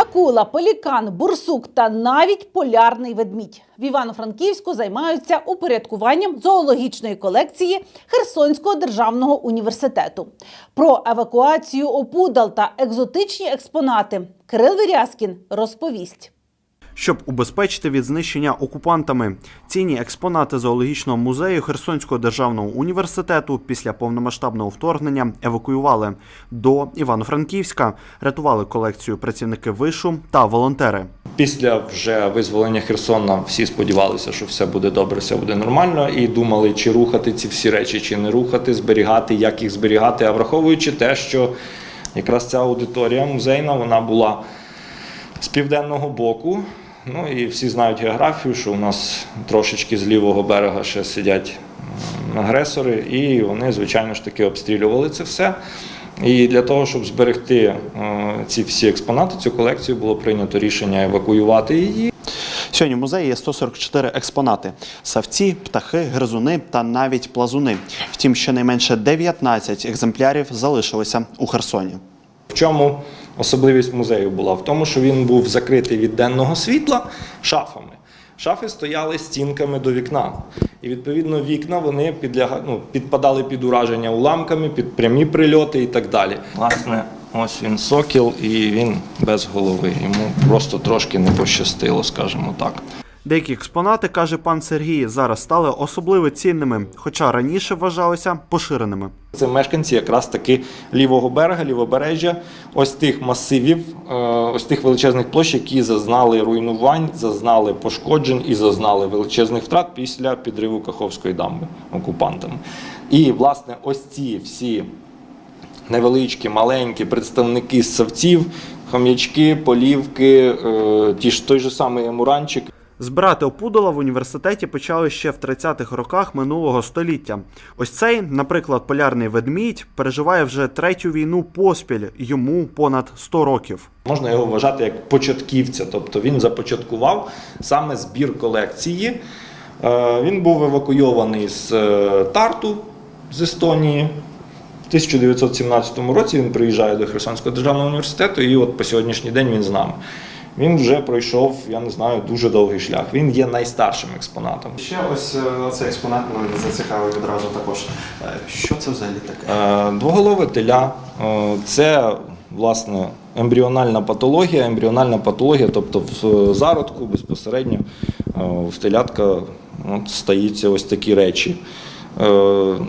Акула, пелікан, бурсук та навіть полярний ведмідь в Івано-Франківську займаються упорядкуванням зоологічної колекції Херсонського державного університету. Про евакуацію опудал та екзотичні експонати Кирил Вірязкін розповість. Щоб убезпечити від знищення окупантами цінні експонати зоологічного музею Херсонського державного університету після повномасштабного вторгнення евакуювали до Івано-Франківська, рятували колекцію працівники вишу та волонтери. Після вже визволення Херсона всі сподівалися, що все буде добре, все буде нормально, і думали, чи рухати ці всі речі, чи не рухати, зберігати, як їх зберігати. А враховуючи те, що якраз ця аудиторія музейна вона була з південного боку. Ну і всі знають географію, що у нас трошечки з лівого берега ще сидять агресори, і вони, звичайно ж таки, обстрілювали це все. І для того, щоб зберегти е, ці всі експонати, цю колекцію, було прийнято рішення евакуювати її. Сьогодні в музеї є 144 експонати: савці, птахи, гризуни та навіть плазуни. Втім, щонайменше 19 екземплярів залишилися у Херсоні. В чому особливість музею була? В тому, що він був закритий від денного світла шафами. Шафи стояли стінками до вікна. І відповідно вікна вони підляга... ну, підпадали під ураження уламками, під прямі прильоти і так далі. Власне, ось він сокіл, і він без голови. Йому просто трошки не пощастило, скажімо так. Деякі експонати, каже пан Сергій, зараз стали особливо цінними, хоча раніше вважалися поширеними. Це мешканці якраз таки лівого берега, лівобережжя, ось тих масивів, е, ось тих величезних площ, які зазнали руйнувань, зазнали пошкоджень і зазнали величезних втрат після підриву Каховської дамби окупантами. І, власне, ось ці всі невеличкі, маленькі представники ссавців, хом'ячки, полівки, е, ті ж той же самий емуранчик. Збирати опудала в університеті почали ще в 30-х роках минулого століття. Ось цей, наприклад, полярний ведмідь переживає вже третю війну поспіль, йому понад 100 років. Можна його вважати як початківця, тобто він започаткував саме збір колекції. Е, Він був евакуйований з е, Тарту з Естонії. В 1917 році він приїжджає до Херсонського державного університету, і от по сьогоднішній день він з нами. Він вже пройшов, я не знаю, дуже довгий шлях. Він є найстаршим експонатом. Ще ось е, цей експонат мене зацікавив відразу також. Е, Що це взагалі таке? Е, Двоголове теля це власне ембріональна патологія. Ембріональна патологія, тобто в зародку безпосередньо в телятка от, стаються ось такі речі. Е,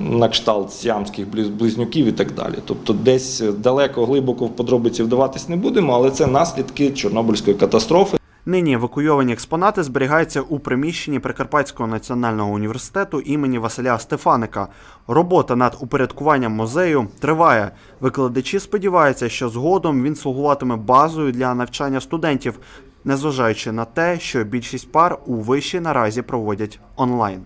На кшталт сіамських близнюків і так далі. Тобто, десь далеко глибоко в подробиці вдаватись не будемо, але це наслідки Чорнобильської катастрофи. Нині евакуйовані експонати зберігаються у приміщенні Прикарпатського національного університету імені Василя Стефаника. Робота над упорядкуванням музею триває. Викладачі сподіваються, що згодом він слугуватиме базою для навчання студентів, незважаючи на те, що більшість пар у виші наразі проводять онлайн.